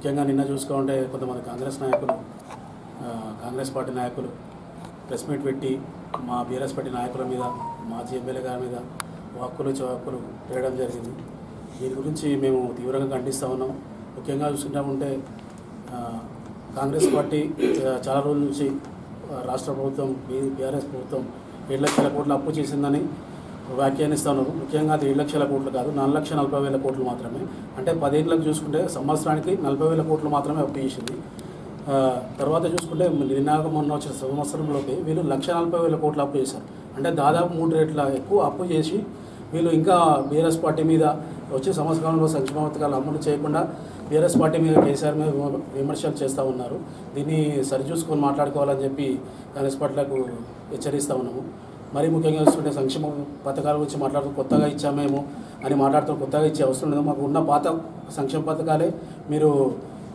ముఖ్యంగా నిన్న చూసుకుంటే కొంతమంది కాంగ్రెస్ నాయకులు కాంగ్రెస్ పార్టీ నాయకులు ప్రెస్ మీట్ పెట్టి మా బీఆర్ఎస్ పార్టీ నాయకుల మీద మాజీ ఎమ్మెల్యే గారి మీద వాక్కులు చవాక్కులు తిరగడం జరిగింది. దీని గురించి మేము తీవ్రంగా ఖండిస్తూ ఉన్నాం. ముఖ్యంగా చూసుకుంటామంటే కాంగ్రెస్ పార్టీ చాలా రోజుల నుంచి రాష్ట్ర ప్రభుత్వం బీ- బీఆర్ఎస్ ప్రభుత్వం ఏడు లక్షల కోట్లు అప్పు చేసిందని వ్యాఖ్యానిస్తున్నారు ముఖ్యంగా అది ఏడు లక్షల కోట్లు కాదు నాలుగు లక్షల నలభై వేల కోట్లు మాత్రమే. అంటే పదేళ్ళకి చూసుకుంటే సంవత్సరానికి నలభై వేల కోట్లు మాత్రమే అప్పు చేసింది. తర్వాత చూసుకుంటే నిన్నాక మొన్న వచ్చిన సంవత్సరంలోకి వీళ్ళు లక్ష నలభై వేల కోట్లు అప్పు చేశారు. అంటే దాదాపు మూడు రేట్ల ఎక్కువ అప్పు చేసి వీళ్ళు ఇంకా బీఆర్ఎస్ పార్టీ మీద వచ్చే సంవత్సరంలో సంక్షేమ పథకాలు అమలు చేయకుండా బీఆర్ఎస్ పార్టీ మీద కేసీఆర్ మీద విమర్శలు చేస్తూ ఉన్నారు. దీన్ని సరిచూసుకొని మాట్లాడుకోవాలని చెప్పి కాంగ్రెస్ పార్టీలకు హెచ్చరిస్తూ ఉన్నాము. మరీ ముఖ్యంగా చూసుకుంటే సంక్షేమ పథకాల గురించి మాట్లాడుతూ కొత్తగా ఇచ్చామేమో అని మాట్లాడుతూ కొత్తగా ఇచ్చే అవసరం లేదు. మాకు ఉన్న పాత సంక్షేమ పథకాలే మీరు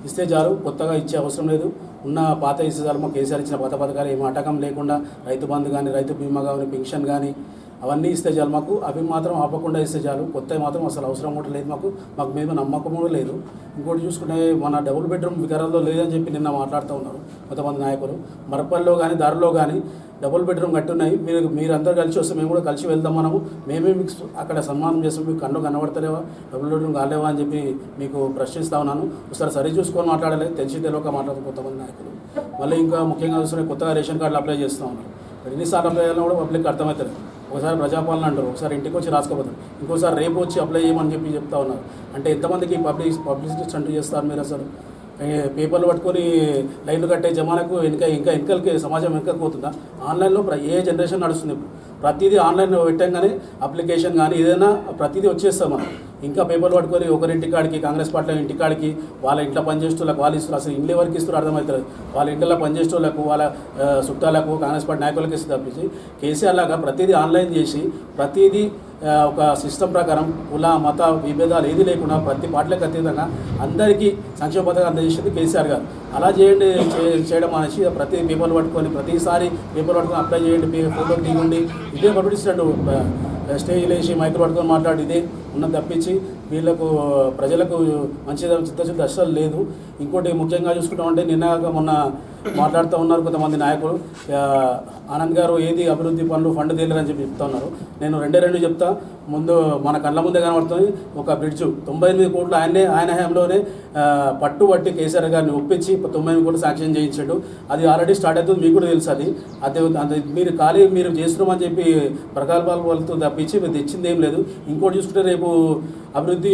ఇస్తే చాలు కొత్తగా ఇచ్చే అవసరం లేదు. ఉన్న పాత ఇస్తే చాలు మాకు కేసీఆర్ ఇచ్చిన పాత పథకాలు ఏం అటకం లేకుండా రైతు బంధు కానీ రైతు బీమా కానీ పెన్షన్ కానీ అవన్నీ ఇస్తే చాలు మాకు. అవి మాత్రం ఆపకుండా ఇస్తే చాలు. కొత్తవి మాత్రం అసలు అవసరం కూడా లేదు మాకు. మాకు మేము నమ్మకం కూడా లేదు. ఇంకోటి చూసుకుంటే మన డబుల్ బెడ్రూమ్ వికారాల్లో లేదని చెప్పి నిన్న మాట్లాడుతూ ఉన్నారు కొంతమంది నాయకులు. మరపల్లిలో కానీ దారిలో కానీ డబుల్ బెడ్రూమ్ కట్టున్నాయి. మీరు మీరు అందరు కలిసి వస్తే మేము కూడా కలిసి వెళ్దాం మనము మేమే మీకు అక్కడ సన్మానం చేస్తాం మీకు కన్ను కనబడతలేవా? డబుల్ బెడ్రూమ్ కాలేవా అని చెప్పి మీకు ప్రశ్నిస్తా ఉన్నాను. ఒకసారి సరి చూసుకొని మాట్లాడలేదు. తెలిసి తెలియక మాట్లాడుతూ కొంతమంది నాయకులు. మళ్ళీ ఇంకా ముఖ్యంగా చూసుకునే కొత్తగా రేషన్ కార్డులు అప్లై చేస్తూ ఉన్నారు. ఎన్నిసార్లు అప్లై చేయాలని కూడా పబ్లిక్ అర్థమవుతుంది ఒకసారి ప్రజాపాలన అంటారు. ఒకసారి ఇంటికి వచ్చి రాసుకోపోతారు. ఇంకోసారి రేపు వచ్చి అప్లై చేయమని చెప్పి చెప్తా ఉన్నారు. అంటే ఎంతమందికి పబ్లిక్ పబ్లిసిటీ స్టంట్ చేస్తారు మీరు అసలు? పేపర్లు పట్టుకొని లైన్లు కట్టే జమానకు వెనుక ఇంకా వెనుకలకి సమాజం వెనుకపోతుందా ఆన్లైన్లో ప్ర- ఏ జనరేషన్ నడుస్తుంది ఇప్పుడు? ప్రతిదీ ఆన్లైన్లో పెట్టంగానే అప్లికేషన్ కానీ ఏదైనా ప్రతిదీ వచ్చేస్తాం మనం. ఇంకా పేపర్లు పట్టుకొని ఒకరింటి కాడికి కాంగ్రెస్ పార్టీ ఇంటి కాడికి వాళ్ళ ఇంట్లో పనిచేసేటోళ్ళకి వాళ్ళు ఇస్తారు. అసలు ఇంట్లో ఎవరికి ఇస్తారు అర్థమవుతుంది వాళ్ళ ఇంట్లో పనిచేసేటోళ్ళకు వాళ్ళ చుట్టాలకు కాంగ్రెస్ పార్టీ నాయకులకు ఇస్తే తప్పించి కేసీఆర్ లాగా ప్రతిదీ ఆన్లైన్ చేసి ప్రతిదీ ఒక సిస్టమ్ ప్రకారం కుల మత విభేదాలు ఏది లేకుండా ప్రతి పార్టీలకు అతీతంగా అందరికీ సంక్షేమ పథకాలు అందజేసింది కేసీఆర్ గారు. అలా చేయండి చేయడం అనేసి ప్రతి పేపర్లు పట్టుకొని ప్రతిసారి పేపర్లు పట్టుకొని అప్లై చేయండి ఫోటో ఫోటోలు ఇదే పబ్లిసిటీ స్టేజ్ లేచి మైకులు పట్టుకొని మాట్లాడి ఇదే ఉన్నది తప్పించి వీళ్ళకు ప్రజలకు మంచి చిత్తశుద్ధి అస్సలు లేదు. ఇంకోటి ముఖ్యంగా చూసుకుంటామంటే నిన్న మొన్న మాట్లాడుతూ ఉన్నారు కొంతమంది నాయకులు. ఆనంద్ గారు ఏది అభివృద్ధి పనులు ఫండ్ తీయలేరని చెప్పి చెప్తా ఉన్నారు. నేను రెండే రెండు చెప్తా. ముందు మన కళ్ళ ముందే కనబడుతుంది. ఒక బ్రిడ్జ్ తొంభై ఎనిమిది కోట్లు ఆయనే ఆయన హయాంలోనే పట్టు పట్టుబట్టి కేసీఆర్ గారిని ఒప్పించి తొంభై ఎనిమిది కోట్లు శాంక్షన్ చేయించాడు. అది ఆల్రెడీ స్టార్ట్ అవుతుంది. మీకు కూడా తెలుసు అది. అదే అది మీరు ఖాళీ మీరు చేస్తున్నామని చెప్పి ప్రకల్పాల వాళ్ళతో తప్పించి మీరు తెచ్చింది ఏం లేదు. ఇంకోటి చూసుకుంటే రేపు అభివృద్ధి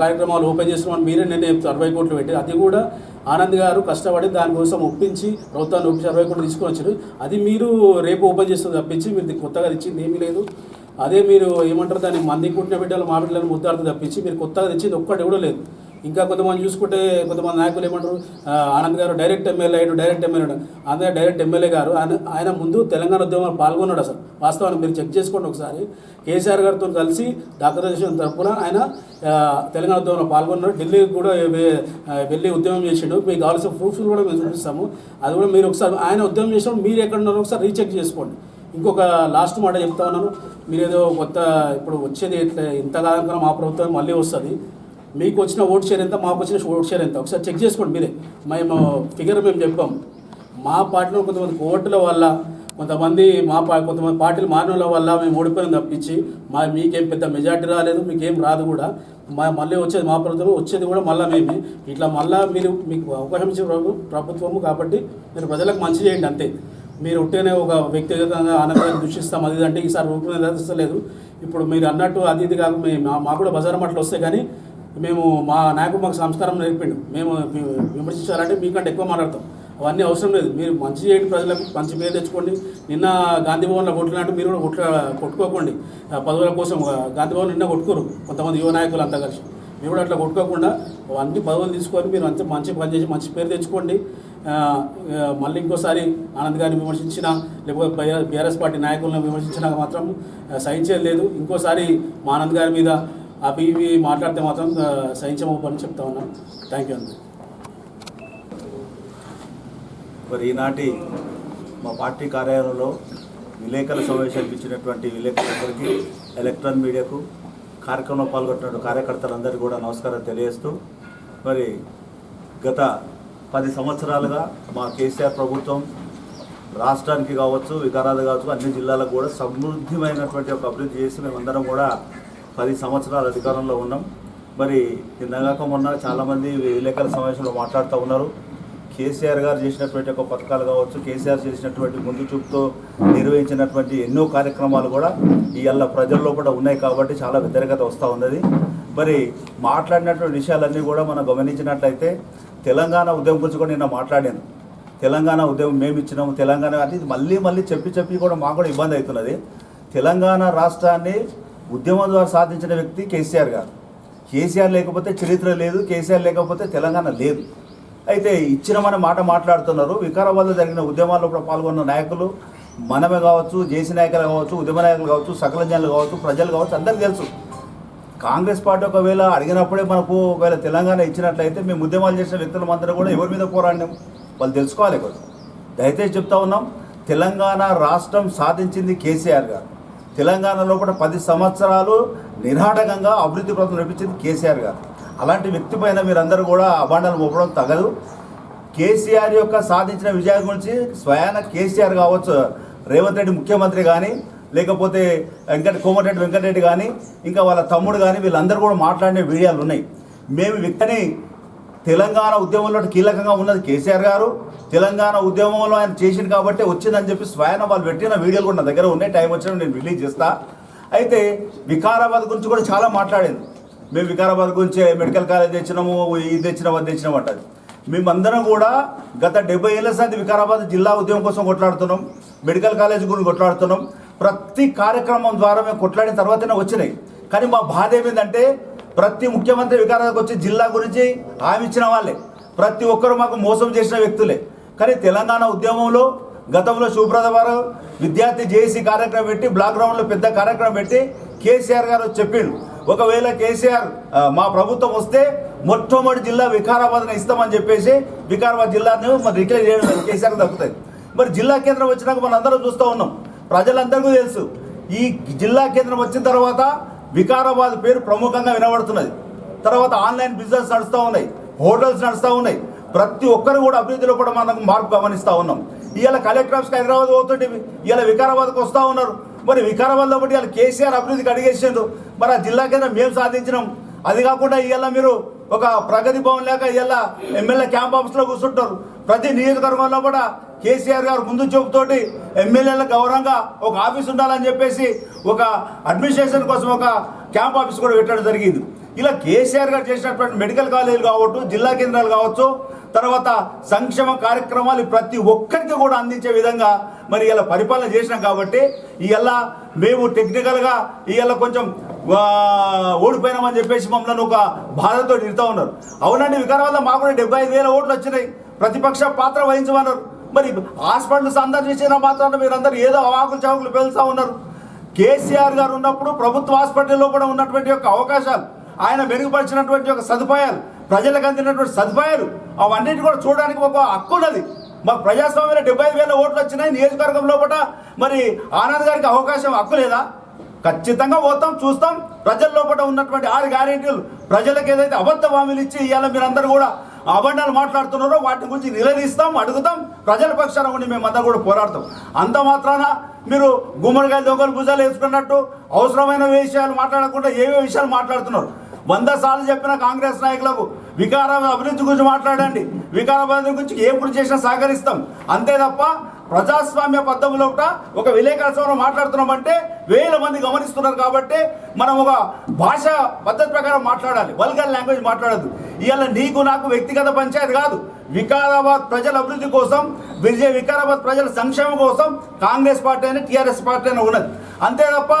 కార్యక్రమాలు ఓపెన్ చేస్తున్నామని మీరే నేను అరవై కోట్లు పెట్టి. అది కూడా ఆనంద్ గారు కష్టపడి దానికోసం ఒప్పించి ప్రభుత్వాన్ని ఒప్పించి అరవై కోట్లు తీసుకొని వచ్చారు. అది మీరు రేపు ఓపెన్ చేస్తుంది తప్పించి మీరు కొత్తగా తెచ్చింది ఏమీ లేదు. అదే మీరు ఏమంటారు దాన్ని మంది కుట్టిన బిడ్డలు మా బిడ్డలను ముద్దాడుతూ తప్పించి మీరు కొత్తగా తెచ్చింది ఒక్కటి కూడా లేదు. ఇంకా కొంతమంది చూసుకుంటే కొంతమంది నాయకులు ఏమంటారు? ఆనంద్ గారు డైరెక్ట్ ఎమ్మెల్యే అయ్యాడు డైరెక్ట్ ఎమ్మెల్యే అందుకే డైరెక్ట్ ఎమ్మెల్యే గారు ఆయన ఆయన ముందు తెలంగాణ ఉద్యమంలో పాల్గొన్నాడు అసలు. వాస్తవానికి మీరు చెక్ చేసుకోండి ఒకసారి. కేసీఆర్ గారితో కలిసి డాక్టర్ దేశం తరఫున ఆయన తెలంగాణ ఉద్యమంలో పాల్గొన్నాడు. ఢిల్లీకి కూడా వెళ్ళి ఉద్యమం చేసిండు. మీకు కావాల్సిన ప్రూఫ్స్ కూడా మేము చూపిస్తాము. అది కూడా మీరు ఒకసారి ఆయన ఉద్యమం చేసినప్పుడు మీరు ఎక్కడ ఉన్నారో ఒకసారి రీచెక్ చేసుకోండి. ఇంకొక లాస్ట్ మాట చెప్తా ఉన్నాను. మీరు ఏదో కొత్త ఇప్పుడు వచ్చేది ఎట్లా ఇంతకాలం మా ప్రభుత్వం మళ్ళీ వస్తుంది. మీకు వచ్చిన ఓట్ షేర్ ఎంత మాకు వచ్చిన ఓట్ షేర్ ఎంత? ఒకసారి చెక్ చేసుకోండి మీరే. మేము ఫిగర్ మేము చెప్పాం మా పార్టీలో కొంతమంది ఓట్ల వల్ల కొంతమంది మా పా కొంతమంది పార్టీలు మానవుల వల్ల మేము ఓడిపోయిన తప్పించి మా మీకేం పెద్ద మెజార్టీ రాలేదు మీకేం రాదు కూడా. మా మళ్ళీ వచ్చేది మా ప్రభుత్వం వచ్చేది కూడా మళ్ళీ మేమే. ఇట్లా మళ్ళీ మీరు మీకు అవకాశం ఇచ్చే ప్రభు ప్రభుత్వము కాబట్టి మీరు ప్రజలకు మంచి చేయండి అంతే. మీరు ఉంటేనే ఒక వ్యక్తిగతంగా ఆనందాన్ని దృష్టిస్తాం అది అంటే ఈసారి రూపొందించలేదు ఇప్పుడు మీరు అన్నట్టు అది ఇది కాక మేము మా- మాకు కూడా బజార్ మాటలు వస్తాయి కానీ మేము మా నాయకుడు మాకు సంస్కారం నేర్పిండు. మేము విమర్శించాలంటే మీకంటే ఎక్కువ మాట్లాడతాం. అవన్నీ అవసరం లేదు. మీరు మంచి చేయండి ప్రజలకు మంచి పేరు తెచ్చుకోండి. నిన్న గాంధీ భవన్లో కొట్టినట్టు మీరు కూడా కొట్ట కొట్టుకోకండి. పదవుల కోసం గాంధీ భవన్ నిన్న కొట్టుకోరు. కొంతమంది యువ నాయకులు అంతా కలిసి. మీరు కూడా అట్లా కొట్టుకోకుండా అన్ని పదవులు తీసుకొని మీరు అంత మంచి పని చేసి మంచి పేరు తెచ్చుకోండి. మళ్ళీ ఇంకోసారి ఆనంద్ గారిని విమర్శించిన లేకపోతే బీఆర్ఎస్ పార్టీ నాయకులను విమర్శించినా మాత్రం సహించేది లేదు. ఇంకోసారి మా ఆనంద్ గారి మీద అవి ఇవి మాట్లాడితే మాత్రం ఆ, సహించమని చెప్తా ఉన్నాం. థ్యాంక్ యూ అండి మరి ఈనాటి మా పార్టీ కార్యాలయంలో విలేకరుల సమావేశానికి ఇచ్చినటువంటి విలేకరులందరికీ ఎలక్ట్రానిక్ మీడియాకు కార్యక్రమంలో పాల్గొంటున్న కార్యకర్తలందరికీ కూడా నమస్కారం తెలియజేస్తూ మరి గత పది సంవత్సరాలుగా మా కేసీఆర్ ప్రభుత్వం రాష్ట్రానికి కావచ్చు వికారాలు కావచ్చు అన్ని జిల్లాలకు కూడా సమృద్ధిమైనటువంటి ఒక అభివృద్ధి చేసి మేమందరం కూడా పది సంవత్సరాల అధికారంలో ఉన్నాం. మరి ఇందాక మొన్న చాలామంది విలేకరుల సమావేశంలో మాట్లాడుతూ ఉన్నారు. కేసీఆర్ గారు చేసినటువంటి ఒక పథకాలు కావచ్చు కేసీఆర్ చేసినటువంటి ముందు చూపుతో నిర్వహించినటువంటి ఎన్నో కార్యక్రమాలు కూడా ఇవాళ ప్రజల్లో కూడా ఉన్నాయి కాబట్టి చాలా వ్యతిరేకత వస్తూ ఉన్నది. మరి మాట్లాడినటువంటి విషయాలన్నీ కూడా మనం గమనించినట్లయితే తెలంగాణ ఉద్యమం గురించి కూడా నిన్న మాట్లాడాను. తెలంగాణ ఉద్యమం మేము ఇచ్చినాము తెలంగాణ అంటే ఇది మళ్ళీ మళ్ళీ చెప్పి చెప్పి కూడా మాకు కూడా ఇబ్బంది అవుతున్నది. తెలంగాణ రాష్ట్రాన్ని ఉద్యమం ద్వారా సాధించిన వ్యక్తి కేసీఆర్ గారు. కేసీఆర్ లేకపోతే చరిత్ర లేదు కేసీఆర్ లేకపోతే తెలంగాణ లేదు. అయితే ఇచ్చిన మన మాట మాట్లాడుతున్నారు. వికారాబాద్లో జరిగిన ఉద్యమాల్లో కూడా పాల్గొన్న నాయకులు మనమే కావచ్చు జేసీ నాయకులు కావచ్చు ఉద్యమ నాయకులు కావచ్చు సకల జనులు కావచ్చు ప్రజలు కావచ్చు అందరికీ తెలుసు. కాంగ్రెస్ పార్టీ ఒకవేళ అడిగినప్పుడే మనకు ఒకవేళ తెలంగాణ ఇచ్చినట్లయితే మేము ఉద్యమాలు చేసిన వ్యక్తుల అందరూ కూడా ఎవరి మీద పోరాడినాం? వాళ్ళు తెలుసుకోవాలి కొంచెం దయచేసి చెప్తా ఉన్నాం తెలంగాణ రాష్ట్రం సాధించింది కేసీఆర్ గారు. తెలంగాణలో కూడా పది సంవత్సరాలు నిరాటకంగా అభివృద్ధి పథకం నడిపించింది కేసీఆర్ గారు. అలాంటి వ్యక్తి పైన మీరందరూ కూడా అభాండాలు మోపడం తగదు. కేసీఆర్ యొక్క సాధించిన విజయాల గురించి స్వయాన కేసీఆర్ కావచ్చు రేవంత్ రెడ్డి ముఖ్యమంత్రి కానీ లేకపోతే వెంకట కోమటిరెడ్డి వెంకటరెడ్డి కానీ ఇంకా వాళ్ళ తమ్ముడు కానీ వీళ్ళందరూ కూడా మాట్లాడిన వీడియోలు ఉన్నాయి. మేము వ్యక్తిని తెలంగాణ ఉద్యమంలో కీలకంగా ఉన్నది కేసీఆర్ గారు. తెలంగాణ ఉద్యమంలో ఆయన చేసింది కాబట్టి వచ్చిందని చెప్పి స్వయాన వాళ్ళు పెట్టిన వీడియోలు కూడా నా దగ్గర ఉన్నాయి. టైం వచ్చినప్పుడు నేను రిలీజ్ చేస్తా. అయితే వికారాబాద్ గురించి కూడా చాలా మాట్లాడింది. మేము వికారాబాద్ గురించి మెడికల్ కాలేజ్ తెచ్చినాము ఇది తెచ్చినాము అది తెచ్చినాము అంటది. మేమందరం కూడా గత డెబ్బై ఏళ్ళ సంది వికారాబాద్ జిల్లా ఉద్యమం కోసం కొట్లాడుతున్నాం. మెడికల్ కాలేజ్ గురించి కొట్లాడుతున్నాం. ప్రతి కార్యక్రమం ద్వారా మేము కొట్లాడిన తర్వాతనే వచ్చినాయి. కానీ మా బాధ ఏమైందంటే ప్రతి ముఖ్యమంత్రి వికారాలకు వచ్చి జిల్లా గురించి హామీ ఇచ్చిన వాళ్ళే. ప్రతి ఒక్కరు మాకు మోసం చేసిన వ్యక్తులే. కానీ తెలంగాణ ఉద్యమంలో గతంలో శివప్రద వారు విద్యార్థి జేఏసీ కార్యక్రమం పెట్టి బ్లాక్ గ్రౌండ్లో పెద్ద కార్యక్రమం పెట్టి కేసీఆర్ గారు వచ్చి చెప్పిండు. ఒకవేళ కేసీఆర్ మా ప్రభుత్వం వస్తే మొట్టమొదటి జిల్లా వికారాబాద్ని ఇస్తామని చెప్పేసి వికారాబాద్ జిల్లాను మరి డిక్లేర్ చేయడం కేసీఆర్ దక్కుతుంది మరి జిల్లా కేంద్రం వచ్చినాక మనం అందరం చూస్తూ ఉన్నాం. ప్రజలందరికీ తెలుసు. ఈ జిల్లా కేంద్రం వచ్చిన తర్వాత వికారాబాద్ పేరు ప్రముఖంగా వినబడుతున్నది. తర్వాత ఆన్లైన్ బిజినెస్ నడుస్తూ ఉన్నాయి. హోటల్స్ నడుస్తూ ఉన్నాయి. ప్రతి ఒక్కరు కూడా అభివృద్ధిలో కూడా మనకు మార్పు గమనిస్తూ ఉన్నాం. ఇవాళ కలెక్టర్ ఆఫీస్కి హైదరాబాద్ పోతుంటే ఇవాళ వికారాబాద్కి వస్తూ ఉన్నారు. మరి వికారాబాద్లో బట్టి ఇవాళ కేసీఆర్ అభివృద్ధికి అడిగేసిండ్రు. మరి ఆ జిల్లా కేంద్రం మేము సాధించినాం. అది కాకుండా ఇవాళ మీరు ఒక ప్రగతి భవన్ లేక ఇలా ఎమ్మెల్యే క్యాంప్ ఆఫీస్లో కూర్చుంటారు. ప్రతి నియోజకవర్గంలో కూడా కేసీఆర్ గారు ముందు చూపుతోటి ఎమ్మెల్యేల గౌరవంగా ఒక ఆఫీస్ ఉండాలని చెప్పేసి ఒక అడ్మినిస్ట్రేషన్ కోసం ఒక క్యాంప్ ఆఫీస్ కూడా పెట్టడం జరిగింది. ఇలా కేసీఆర్ గారు చేసినటువంటి మెడికల్ కాలేజీలు కావచ్చు జిల్లా కేంద్రాలు కావచ్చు తర్వాత సంక్షేమ కార్యక్రమాలు ప్రతి ఒక్కరికి కూడా అందించే విధంగా మరి ఇలా పరిపాలన చేసినాం కాబట్టి ఇలా మేము టెక్నికల్గా ఇలా కొంచెం ఓడిపోయినామని చెప్పేసి మమ్మల్ని ఒక బాధతో నిలుతూ ఉన్నారు. అవునండి వికారాబాద్లో మాకు కూడా డెబ్బై ఐదు వేల ఓట్లు వచ్చినాయి. ప్రతిపక్ష పాత్ర వహించమన్నారు. మరి హాస్పిటల్ సందర్శించిన మాత్రాన మీరందరూ ఏదో అవాకులు చవాకులు పెళ్తా ఉన్నారు. కేసీఆర్ గారు ఉన్నప్పుడు ప్రభుత్వ హాస్పిటల్లో కూడా ఉన్నటువంటి యొక్క అవకాశాలు ఆయన మెరుగుపరిచినటువంటి ఒక సదుపాయాలు ప్రజలకు అందినటువంటి సదుపాయాలు అవన్నిటి కూడా చూడడానికి ఒక హక్కు ఉన్నది. మాకు ప్రజాస్వామ్యంలో డెబ్బై ఐదు వేల ఓట్లు వచ్చినాయి. నియోజకవర్గం లోపల మరి ఆనంద్ గారికి అవకాశం హక్కు లేదా? ఖచ్చితంగా పోతాం చూస్తాం. ప్రజల లోపల ఉన్నటువంటి ఆరు గ్యారెంటీలు ప్రజలకు ఏదైతే అబద్ధ హామీలు ఇచ్చి ఇవాళ మీరందరూ కూడా అబద్ధాలు మాట్లాడుతున్నారో వాటి గురించి నిలదీస్తాం అడుగుతాం. ప్రజల పక్షాన ఉండి మేమంతా కూడా పోరాడతాం. అంత మాత్రాన మీరు గుమ్మడికాయ దొంగలు భుజాలు వేసుకున్నట్టు అవసరమైన విషయాలు మాట్లాడకుండా ఏవే విషయాలు మాట్లాడుతున్నారు? వంద సార్లు చెప్పిన కాంగ్రెస్ నాయకులకు వికారాబాద్ అభివృద్ధి గురించి మాట్లాడండి. వికారాబాద్ గురించి ఎప్పుడు చేసినా సహకరిస్తాం. అంతే తప్ప ప్రజాస్వామ్య పద్ధతిలో ఒక విలేకరుల సభలో మాట్లాడుతున్నామంటే వేల మంది గమనిస్తున్నారు కాబట్టి మనం ఒక భాష పద్ధతి ప్రకారం మాట్లాడాలి. వల్గర్ లాంగ్వేజ్ మాట్లాడద్దు. ఇవాళ నీకు నాకు వ్యక్తిగత పంచాయతీ కాదు. వికారాబాద్ ప్రజల అభివృద్ధి కోసం విజయ వికారాబాద్ ప్రజల సంక్షేమం కోసం కాంగ్రెస్ పార్టీ అని టీఆర్ఎస్ పార్టీ అని ఉన్నది. అంతే తప్ప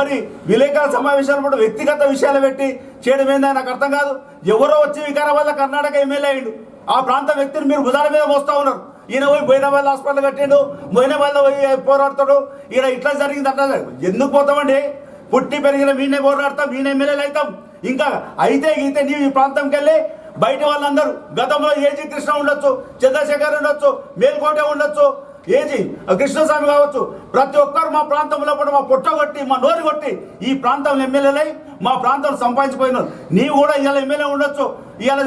మరి విలేకరుల సమావేశాలు కూడా వ్యక్తిగత విషయాలు పెట్టి చేయడం ఏందని నాకు అర్థం కాదు. ఎవరో వచ్చి వికారాబాద్లో కర్ణాటక ఎమ్మెల్యే అయ్యిండు. ఆ ప్రాంత వ్యక్తిని మీరు భుజాల మీద మోస్తా ఉన్నారు. ఈయన పోయి బోయినాబాద్ హాస్పిటల్ కట్టిండు బోయినాబాద్లో పోయి పోరాడతాడు. ఈయన ఇట్లా జరిగింది అట్లా ఎందుకు పోతామండి? పుట్టి పెరిగిన మీనే పోరాడతాం వీణ ఎమ్మెల్యేలు అవుతాం. ఇంకా అయితే గీతే నీవు ఈ ప్రాంతంకి వెళ్ళి బయట వాళ్ళందరూ గతంలో ఏజీ కృష్ణ ఉండొచ్చు చంద్రశేఖర్ ఉండొచ్చు మేల్కోటే ఉండొచ్చు ఏది? కృష్ణస్వామి కావచ్చు. ప్రతి ఒక్కరు మా ప్రాంతంలో కూడా మా పొట్ట కొట్టి మా నోరు కొట్టి ఈ ప్రాంతంలో ఎమ్మెల్యేలై మా ప్రాంతం సంపాదించిపోయినారు నీవు కూడా ఇవాళ ఎమ్మెల్యే ఉండొచ్చు. ఇవాళ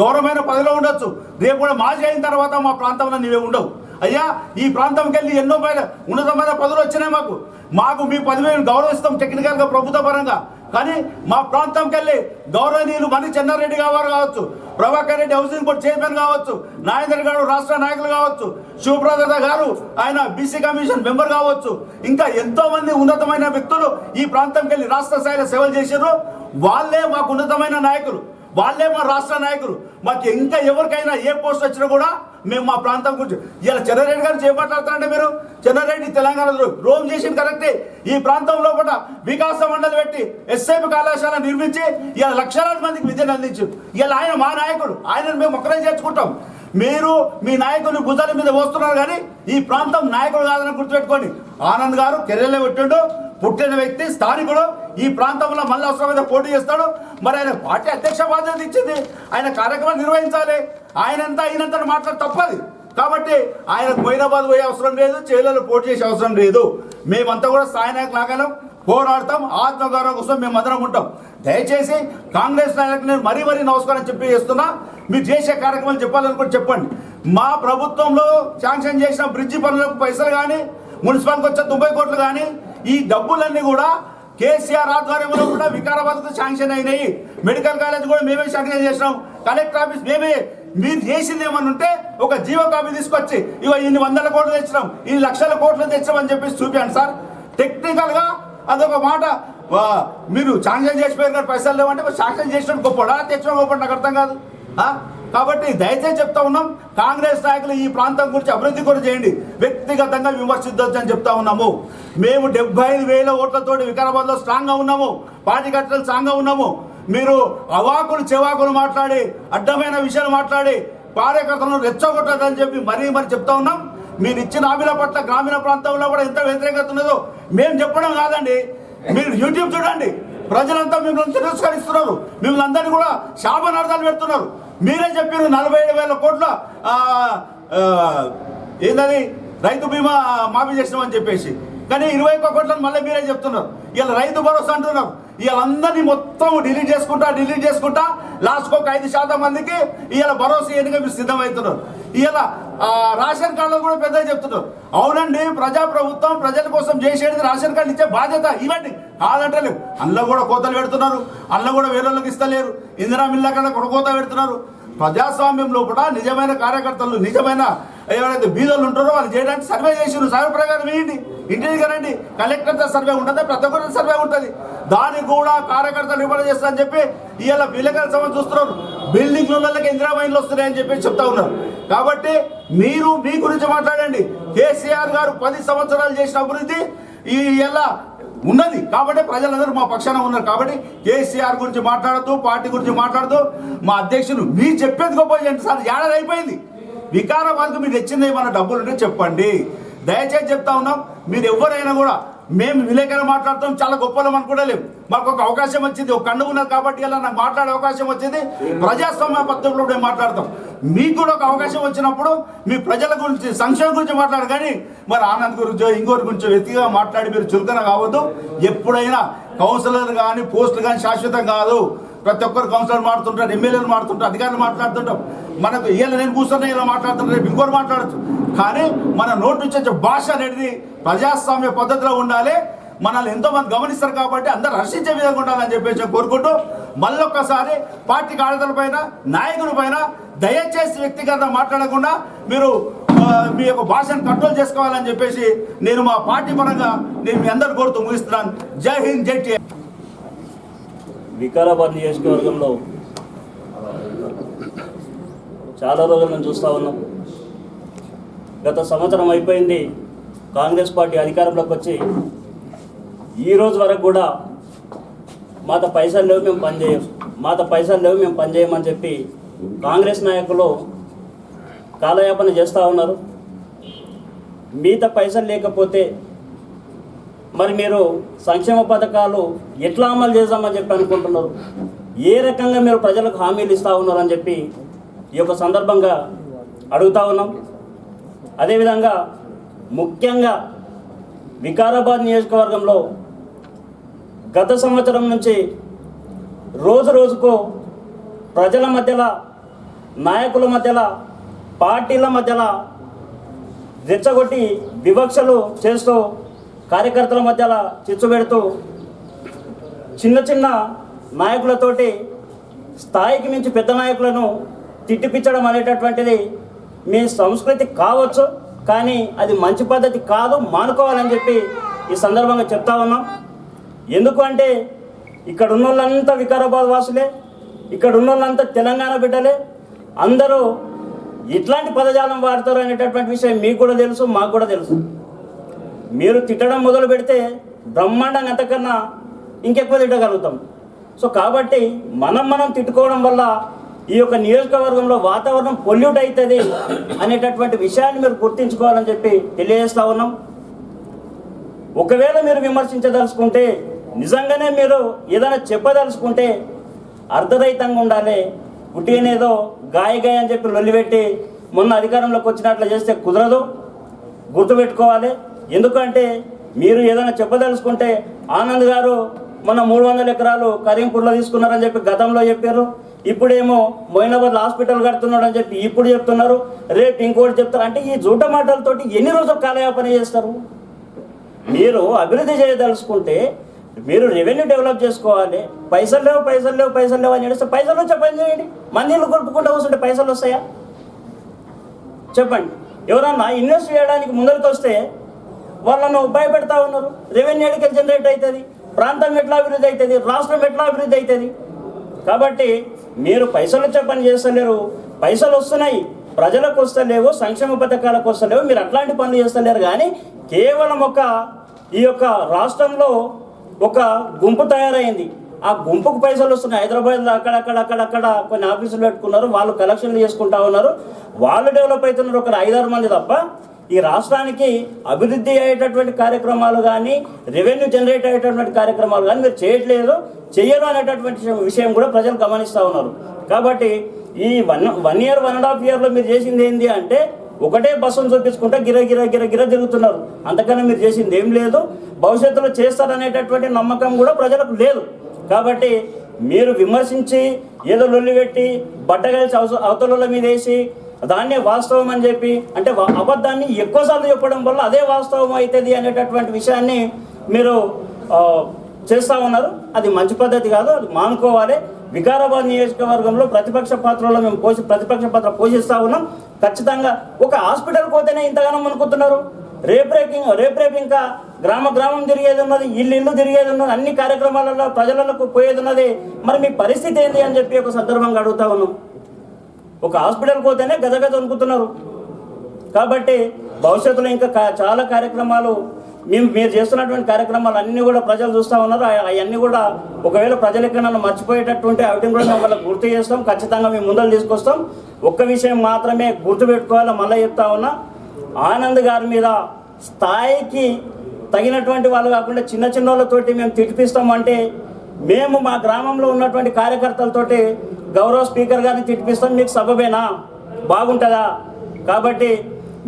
గౌరవమైన పదవిలో ఉండొచ్చు. రేపు కూడా మాజీ అయిన తర్వాత మా ప్రాంతంలో నీవే ఉండవు. అయ్యా ఈ ప్రాంతంకి వెళ్ళి ఎన్నో పైన ఉన్నతమైన పదవులు వచ్చినాయి మాకు. మాకు మీ పదవిని గౌరవిస్తాం టెక్నికల్గా ప్రభుత్వ పరంగా. కానీ మా ప్రాంతంకి వెళ్ళి గౌరవనీయులు మణి చెన్నారెడ్డి గారు కావచ్చు Prabhakar Reddy housing board chairman కావచ్చు నాగేంద్ర గారు రాష్ట్ర నాయకులు కావచ్చు శివప్రద గారు ఆయన బీసీ కమిషన్ మెంబర్ కావచ్చు ఇంకా ఎంతో మంది ఉన్నతమైన వ్యక్తులు ఈ ప్రాంతంకి వెళ్ళి రాష్ట్ర స్థాయిలో సేవలు చేశారు వాళ్ళే మాకు ఉన్నతమైన నాయకులు. వాళ్ళే మా రాష్ట్ర నాయకులు. మాకు ఇంకా ఎవరికైనా ఏ పోస్ట్ వచ్చినా కూడా మేము మా ప్రాంతం గురించి ఇలా చంద్రరెడ్డి గారు చేపట్లాడుతారంటే మీరు? చంద్రరెడ్డి తెలంగాణలో రోమ్ చేసింది కరెక్టే. ఈ ప్రాంతంలో కూడా వికాస మండలి పెట్టి ఎస్ఐపి కళాశాల నిర్మించి ఇలా లక్షలాది మందికి విద్యను అందించారు ఇలా ఆయన మా నాయకుడు. ఆయనను మేము ఒక్కరే చేర్చుకుంటాం. మీరు మీ నాయకుని భుజాల మీద వస్తున్నారు కానీ ఈ ప్రాంతం నాయకుడు కాదని గుర్తుపెట్టుకోండి. ఆనంద్ గారు కెరీర్లో పెట్టిండు పుట్టిన వ్యక్తి స్థానికుడు. ఈ ప్రాంతంలో మళ్ళీ అవసరమైన పోటీ చేస్తాడు. మరి ఆయన పార్టీ అధ్యక్ష బాధ్యత ఇచ్చింది. ఆయన కార్యక్రమం నిర్వహించాలి. ఆయనంతా ఆయనంతా మాట్లాడ తప్పది. కాబట్టి ఆయన మొయినాబాద్ పోయే అవసరం లేదు చేలలో పోటీ చేసే అవసరం లేదు. మేమంతా కూడా సాయనాయకు నాయకులు పోరాడతాం. ఆత్మగౌరవం కోసం మేము అందరం ఉంటాం. దయచేసి కాంగ్రెస్ నాయకులు నేను మరీ మరీ నమస్కారం చెప్పి చేస్తున్నా. మీరు చేసే కార్యక్రమాలు చెప్పాలనుకుంటే చెప్పండి. మా ప్రభుత్వంలో శాంక్షన్ చేసిన బ్రిడ్జి పనులకు పైసలు కానీ మున్సిపాలిటీకి వచ్చే తొంభై కోట్లు కానీ ఈ డబ్బులన్నీ కూడా కేసీఆర్ ఆధ్వర్యంలో కూడా వికారాబాద్కు శాంక్షన్ అయినాయి. మెడికల్ కాలేజ్ కూడా మేమే శాంక్షన్ చేసినాం. కలెక్టర్ ఆఫీస్ మేమే మీరు చేసింది ఏమని ఉంటే ఒక జీవో కాపీ తీసుకొచ్చి ఇవ ఇన్ని వందల కోట్లు తెచ్చినాం ఇన్ని లక్షల కోట్లు తెచ్చినాం అని చెప్పేసి చూపించండి సార్. టెక్నికల్గా అదొక మాట మీరు శాంక్షన్ చేసిపోయారు కానీ పైసలు లేవంటే శాంక్షన్ చేసిన గొప్పడా తెచ్చిన గొప్ప నాకు అర్థం కాదు. ఆ? కాబట్టి దయచేసి చెప్తా ఉన్నాం కాంగ్రెస్ నాయకులు ఈ ప్రాంతం గురించి అభివృద్ధి కూడా చేయండి. వ్యక్తిగతంగా విమర్శించవచ్చు అని చెప్తా ఉన్నాము. మేము డెబ్బై ఐదు వేల ఓట్లతో వికారాబాద్లో స్ట్రాంగ్గా ఉన్నాము పార్టీ కట్టలు స్ట్రాంగ్గా ఉన్నాము. మీరు అవాకులు చెవాకులు మాట్లాడి అడ్డమైన విషయాలు మాట్లాడి కార్యకర్తలను రెచ్చగొట్టదని చెప్పి మరీ మరి చెప్తా ఉన్నాం. మీరు ఇచ్చిన హామీల పట్ల గ్రామీణ ప్రాంతంలో కూడా ఎంత వ్యతిరేకత ఉన్నదో మేము చెప్పడం కాదండి. మీరు యూట్యూబ్ చూడండి. ప్రజలంతా మిమ్మల్ని తిరస్కరిస్తున్నారు. మిమ్మల్ని అందరినీ కూడా శాపనార్థాలు పెడుతున్నారు. మీరే చెప్పారు నలభై ఏడు వేల కోట్ల ఏందని రైతు బీమా మాఫీ చేసినామని చెప్పేసి. కానీ ఇరవై ఒక్క కోట్లను మళ్ళీ మీరే చెప్తున్నారు. ఇలా రైతు భరోసా అంటున్నారు. వీళ్ళందరినీ మొత్తం డిలీట్ చేసుకుంటా డిలీట్ చేసుకుంటా లాస్ట్కి ఒక ఐదు శాతం మందికి ఇవాళ భరోసా ఎన్నిక మీరు సిద్ధమవుతున్నారు. ఇవాళ రేషన్ కార్డులో కూడా పెద్దగా చెప్తున్నారు. అవునండి ప్రజాప్రభుత్వం ప్రజల కోసం చేసేది రేషన్ కార్డు ఇచ్చే బాధ్యత ఇవ్వండి. కాదంటలేవు. అందులో కూడా కోతలు పెడుతున్నారు. అందులో కూడా వేరే వాళ్ళకి ఇస్తలేరు. ఇందిరా మిల్ల కన్నా కూడా కోత పెడుతున్నారు. ప్రజాస్వామ్యంలో కూడా నిజమైన కార్యకర్తలు నిజమైన ఎవరైతే బీదోళ్ళు ఉంటారో వాళ్ళు చేయడానికి సర్వే చేసిన సర్వే ప్రకారం వేయండి ఇంటికి రండి కలెక్టర్తో సర్వే ఉంటుంది? ప్రతి ఒక్కరి సర్వే ఉంటుంది. దానికి కూడా కార్యకర్తలు ఇవ్వడం చేస్తారని చెప్పి ఇవాళ విలేకరుల సభ చూస్తున్నారు. బిల్డింగ్లకి ఇందిరామైన్లు వస్తున్నాయని చెప్పి చెప్తా ఉన్నారు. కాబట్టి మీరు మీ గురించి మాట్లాడండి. కేసీఆర్ గారు పది సంవత్సరాలు చేసిన అభివృద్ధి ఈ ఎలా ఉన్నది. కాబట్టి ప్రజలందరూ మా పక్షాన ఉన్నారు. కాబట్టి కేసీఆర్ గురించి మాట్లాడుతూ పార్టీ గురించి మాట్లాడుతూ మా అధ్యక్షులు మీరు చెప్పేది గొప్ప సార్. ఏడాది అయిపోయింది. వికారాబాద్కు మీరు తెచ్చింది ఏమన్నా డబ్బులు ఉంటే చెప్పండి. దయచేసి చెప్తా ఉన్నాం మీరు ఎవరైనా కూడా మేము విలేకరులు మాట్లాడతాం చాలా గొప్పలం అనుకోలేము మాకు ఒక అవకాశం వచ్చింది ఒక కన్ను ఉన్నది కాబట్టి అలా నాకు మాట్లాడే అవకాశం వచ్చింది. ప్రజాస్వామ్య పద్ధతిలో మేము మాట్లాడతాం. మీకు కూడా ఒక అవకాశం వచ్చినప్పుడు మీ ప్రజల గురించి సంక్షేమం గురించి మాట్లాడు కానీ మరి ఆనంద్ గురించో ఇంకోటి గురించో వ్యక్తిగా మాట్లాడి మీరు చురుకన కావద్దు. ఎప్పుడైనా కౌన్సిలర్ కానీ పోస్టులు కానీ శాశ్వతం కాదు. ప్రతి ఒక్కరు కౌన్సిలర్ మాడుతుంటారు ఎమ్మెల్యేలు మాడుతుంటారు అధికారులు మాట్లాడుతుంటాం మనకు ఇలా నేను కూర్చున్నా ఇలా మాట్లాడుతుంటారు రేపు ఇంకోరు మాట్లాడచ్చు. కానీ మన నోటి నుంచి వచ్చే భాష అనేది ప్రజాస్వామ్య పద్ధతిలో ఉండాలి. మనల్ని ఎంతోమంది గమనిస్తారు కాబట్టి అందరు హర్షించే విధంగా ఉండాలని చెప్పేసి కోరుకుంటూ మళ్ళొక్కసారి పార్టీ కార్యకర్తల పైన నాయకుల పైన దయచేసి వ్యక్తిగతంగా మాట్లాడకుండా మీరు మీ యొక్క భాషను కంట్రోల్ చేసుకోవాలని చెప్పేసి నేను మా పార్టీ పరంగా నేను మీ అందరు కోరుతూ ముగిస్తున్నాను. జై హింద్ జై వికారాబాద్ నియోజకవర్గంలో చాలా రోజులు మేము చూస్తూ ఉన్నాం. గత సంవత్సరం అయిపోయింది కాంగ్రెస్ పార్టీ అధికారంలోకి వచ్చి ఈ రోజు వరకు కూడా మాత పైసలు లేవు మేము పనిచేయం మాత పైసలు లేవు మేము పనిచేయమని చెప్పి కాంగ్రెస్ నాయకులు కాలయాపన చేస్తూ ఉన్నారు. మిగతా పైసలు లేకపోతే మరి మీరు సంక్షేమ పథకాలు ఎట్లా అమలు చేద్దామని చెప్పి అనుకుంటున్నారు? ఏ రకంగా మీరు ప్రజలకు హామీలు ఇస్తూ ఉన్నారని చెప్పి ఈ యొక్క సందర్భంగా అడుగుతా ఉన్నాం. అదేవిధంగా ముఖ్యంగా వికారాబాద్ నియోజకవర్గంలో గత సంవత్సరం నుంచి రోజు రోజుకు ప్రజల మధ్యలో నాయకుల మధ్యలో పార్టీల మధ్యలో రెచ్చగొట్టి వివక్షలు చేస్తూ కార్యకర్తల మధ్య చిచ్చు పెడుతూ చిన్న చిన్న నాయకులతోటి స్థాయికి మించి పెద్ద నాయకులను తిట్టిపించడం అనేటటువంటిది మీ సంస్కృతి కావచ్చు కానీ అది మంచి పద్ధతి కాదు మానుకోవాలని చెప్పి ఈ సందర్భంగా చెప్తా ఉన్నాం. ఎందుకు అంటే ఇక్కడ ఉన్న వాళ్ళంతా వికారాబాద్ వాసులే ఇక్కడ ఉన్న వాళ్ళంతా తెలంగాణ బిడ్డలే. అందరూ ఇట్లాంటి పదజాలం వాడతారు అనేటటువంటి విషయం మీకు కూడా తెలుసు మాకు కూడా తెలుసు. మీరు తిట్టడం మొదలు పెడితే బ్రహ్మాండంగా అంతకన్నా ఇంకెక్కువ తిట్టగలుగుతాం. సో కాబట్టి మనం మనం తిట్టుకోవడం వల్ల ఈ యొక్క నియోజకవర్గంలో వాతావరణం పొల్యూట్ అవుతుంది అనేటటువంటి విషయాన్ని మీరు గుర్తించుకోవాలని చెప్పి తెలియజేస్తా ఉన్నాం. ఒకవేళ మీరు విమర్శించదలుచుకుంటే నిజంగానే మీరు ఏదైనా చెప్పదలుచుకుంటే అర్ధరహితంగా ఉండాలి. గుట్టినేదో గాయ గాయ అని చెప్పి లొల్లిపెట్టి మొన్న అధికారంలోకి వచ్చినట్లు చేస్తే కుదరదు. గుర్తుపెట్టుకోవాలి. ఎందుకంటే మీరు ఏదైనా చెప్పదలుచుకుంటే ఆనంద్ గారు మన మూడు వందల ఎకరాలు కరీంపూర్లో తీసుకున్నారని చెప్పి గతంలో చెప్పారు. ఇప్పుడేమో మొయినాబాద్ హాస్పిటల్ కడుతున్నాడు అని చెప్పి ఇప్పుడు చెప్తున్నారు. రేపు ఇంకోటి చెప్తారు. అంటే ఈ జూట మాటలతోటి ఎన్ని రోజులు కాలయాపన చేస్తారు? మీరు అభివృద్ధి చేయదలుచుకుంటే మీరు రెవెన్యూ డెవలప్ చేసుకోవాలి. పైసలు లేవు పైసలు లేవు పైసలు లేవు అని చెప్తే పైసలు వచ్చే పని చేయండి. మందిళ్ళు కొట్టుకుంటూ వస్తుంటే పైసలు వస్తాయా? చెప్పండి. ఎవరన్నా ఇన్వెస్ట్ చేయడానికి ముందరికి వస్తే వాళ్ళను భయపెడతా ఉన్నారు. రెవెన్యూ ఎడికల్ జనరేట్ అవుతుంది ప్రాంతం ఎట్లా అభివృద్ధి అవుతుంది రాష్ట్రం ఎట్లా అభివృద్ధి అవుతుంది కాబట్టి మీరు పైసలు వచ్చే పని చేస్తలేరు. పైసలు వస్తున్నాయి. ప్రజలకు వస్తలేవు. సంక్షేమ పథకాలకు వస్తలేవు. మీరు అట్లాంటి పనులు చేస్తలేరు. కానీ కేవలం ఒక ఈ యొక్క రాష్ట్రంలో ఒక గుంపు తయారైంది. ఆ గుంపుకు పైసలు వస్తున్నాయి. హైదరాబాద్లో అక్కడక్కడ అక్కడక్కడ కొన్ని ఆఫీసులు పెట్టుకున్నారు. వాళ్ళు కలెక్షన్లు చేసుకుంటా ఉన్నారు. వాళ్ళు డెవలప్ అవుతున్నారు. ఒక ఐదారు మంది తప్ప ఈ రాష్ట్రానికి అభివృద్ధి అయ్యేటటువంటి కార్యక్రమాలు కానీ రెవెన్యూ జనరేట్ అయ్యేటటువంటి కార్యక్రమాలు కానీ మీరు చేయట్లేదు. చేయరు అనేటటువంటి విషయం- కూడా ప్రజలు గమనిస్తూ ఉన్నారు. కాబట్టి ఈ one one year one and half ఇయర్లో మీరు చేసింది ఏంటి అంటే ఒకటే బస్సును చూపించుకుంటే గిర గిర గిర గిర తిరుగుతున్నారు. అంతకన్నా మీరు చేసింది ఏం లేదు. భవిష్యత్తులో చేస్తారనేటటువంటి నమ్మకం కూడా ప్రజలకు లేదు. కాబట్టి మీరు విమర్శించి ఏదో లొల్లి పెట్టి బట్టగలిసి అవస అవతల మీద వేసి దాన్నే వాస్తవం అని చెప్పి అంటే అబద్ధాన్ని ఎక్కువసార్లు చెప్పడం వల్ల అదే వాస్తవం అవుతుంది అనేటటువంటి విషయాన్ని మీరు చేస్తూ ఉన్నారు. అది మంచి పద్ధతి కాదు అది మానుకోవాలి. వికారాబాద్ నియోజకవర్గంలో ప్రతిపక్ష పాత్రలో మేము పోషి ప్రతిపక్ష పాత్ర పోషిస్తా ఉన్నాం. ఖచ్చితంగా ఒక హాస్పిటల్ పోతేనే ఇంతగానం అనుకుంటున్నారు రేపు రేపు రేపు రేపు ఇంకా గ్రామ గ్రామం తిరిగేది ఉన్నది ఇల్లు ఇల్లు తిరిగేది ఉన్నది అన్ని కార్యక్రమాలలో ప్రజలకు పోయేది ఉన్నది. మరి మీ పరిస్థితి ఏంటి అని చెప్పి ఒక సందర్భంగా అడుగుతా ఉన్నాం. ఒక హాస్పిటల్ పోతేనే గజగజ వణుకుతున్నారు. కాబట్టి భవిష్యత్తులో ఇంకా చాలా కార్యక్రమాలు మేము మీరు చేస్తున్నటువంటి కార్యక్రమాలు అన్నీ కూడా ప్రజలు చూస్తూ ఉన్నారు. అవన్నీ కూడా ఒకవేళ ప్రజలు నన్ను మర్చిపోయేటటువంటి ఉంటే వాటిని కూడా మేము వాళ్ళకి గుర్తు చేస్తాం. ఖచ్చితంగా మేము ముందలు తీసుకొస్తాం. ఒక్క విషయం మాత్రమే గుర్తుపెట్టుకోవాలి మళ్ళీ చెప్తా ఉన్నా ఆనంద్ గారి మీద స్థాయికి తగినటువంటి వాళ్ళు కాకుండా చిన్న చిన్న వాళ్ళతోటి మేము తిడిపిస్తామంటే మేము మా గ్రామంలో ఉన్నటువంటి కార్యకర్తలతోటి గౌరవ స్పీకర్ గారిని తిట్టిపిస్తాం మీకు సబబేనా? బాగుంటుందా? కాబట్టి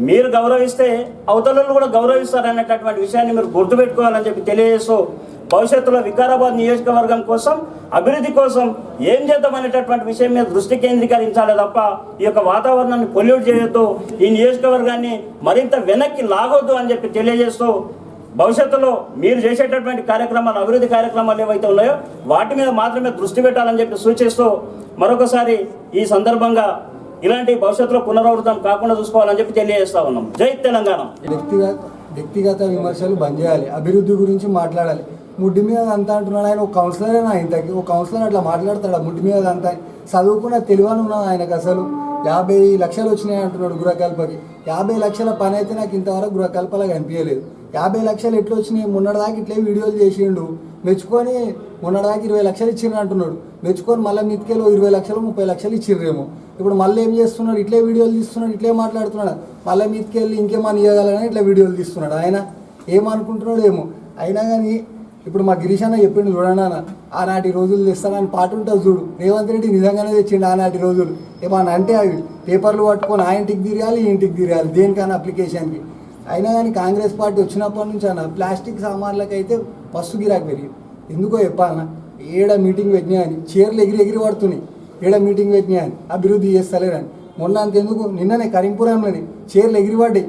మీరు గౌరవిస్తే అవతల కూడా గౌరవిస్తారు అనేటటువంటి విషయాన్ని మీరు గుర్తుపెట్టుకోవాలని చెప్పి తెలియజేస్తూ భవిష్యత్తులో వికారాబాద్ నియోజకవర్గం కోసం అభివృద్ధి కోసం ఏం చేద్దామనేటటువంటి విషయం మీద దృష్టి కేంద్రీకరించాలి తప్ప ఈ యొక్క వాతావరణాన్ని పొల్యూట్ చేయొద్దు. ఈ నియోజకవర్గాన్ని మరింత వెనక్కి లాగొద్దు అని చెప్పి తెలియజేస్తూ భవిష్యత్తులో మీరు చేసేటటువంటి కార్యక్రమాలు అభివృద్ధి కార్యక్రమాలు ఏవైతే ఉన్నాయో వాటి మీద మాత్రమే దృష్టి పెట్టాలని చెప్పి సూచిస్తూ మరొకసారి ఈ సందర్భంగా ఇలాంటి భవిష్యత్తులో పునరావృతం కాకుండా చూసుకోవాలని చెప్పి తెలియజేస్తా ఉన్నాం. జై తెలంగాణ. వ్యక్తిగత వ్యక్తిగత విమర్శలు బంద్ చేయాలి. అభివృద్ధి గురించి మాట్లాడాలి. ముడ్డి మీద అంతా అంటున్నాడు ఆయన ఒక కౌన్సిలరేనా ఇంతకి. ఒక కౌన్సిలర్ అట్లా మాట్లాడతాడు? ముడ్డి మీద అంతా చదువుకున్న తెలివని ఉన్నది ఆయనకు అసలు. యాభై లక్షలు వచ్చినాయి అంటున్నాడు గృహకల్పకి యాభై లక్షల పని అయితే నాకు ఇంతవరకు గృహకల్పలా కనిపించలేదు యాభై లక్షలు ఎట్లా వచ్చినాయి? మొన్నటిదాకా ఇట్లే వీడియోలు చేసిండు. మెచ్చుకొని మొన్నటిదాకా ఇరవై లక్షలు ఇచ్చిండ్రు అంటున్నాడు. మెచ్చుకొని మళ్ళీ మితికేలో ఇరవై లక్షలు ముప్పై లక్షలు ఇచ్చిర్రేమో ఇప్పుడు మళ్ళీ ఏం చేస్తున్నాడు? ఇట్లే వీడియోలు తీస్తున్నాడు ఇట్లే మాట్లాడుతున్నాడు. మళ్ళీ మీదకెళ్ళి ఇంకేమని ఇవ్వగలని ఇట్లా వీడియోలు తీస్తున్నాడు. ఆయన ఏమనుకుంటున్నాడు ఏమో. అయినా కానీ ఇప్పుడు మా గిరీష్ అన్న చెప్పిండు చూడండి అన్న. ఆనాటి రోజులు తెస్తానని పాట ఉంటుంది చూడు. రేవంత్ రెడ్డి నిజంగానే తెచ్చిండు ఆనాటి రోజులు. ఏమన్నా అంటే అవి పేపర్లు పట్టుకొని ఆ ఇంటికి తిరగాలి ఈ ఇంటికి తిరగాలి. దేనికైనా అప్లికేషన్కి అయినా కానీ కాంగ్రెస్ పార్టీ వచ్చినప్పటి నుంచి అన్న ప్లాస్టిక్ సామాన్లకైతే పస్తు గిరాకు పెరిగింది ఎందుకో చెప్పాలన్నా ఏడ మీటింగ్ పెట్టినా అని చీరలు ఎగిరి ఎగిరి పడుతున్నాయి. ఏడ మీటింగ్ పెట్టినా అని అభివృద్ధి చేస్తలేరని. మొన్న అంతెందుకు? నిన్ననే కరీంపురంలోని చీరలు ఎగిరి పడ్డాయి.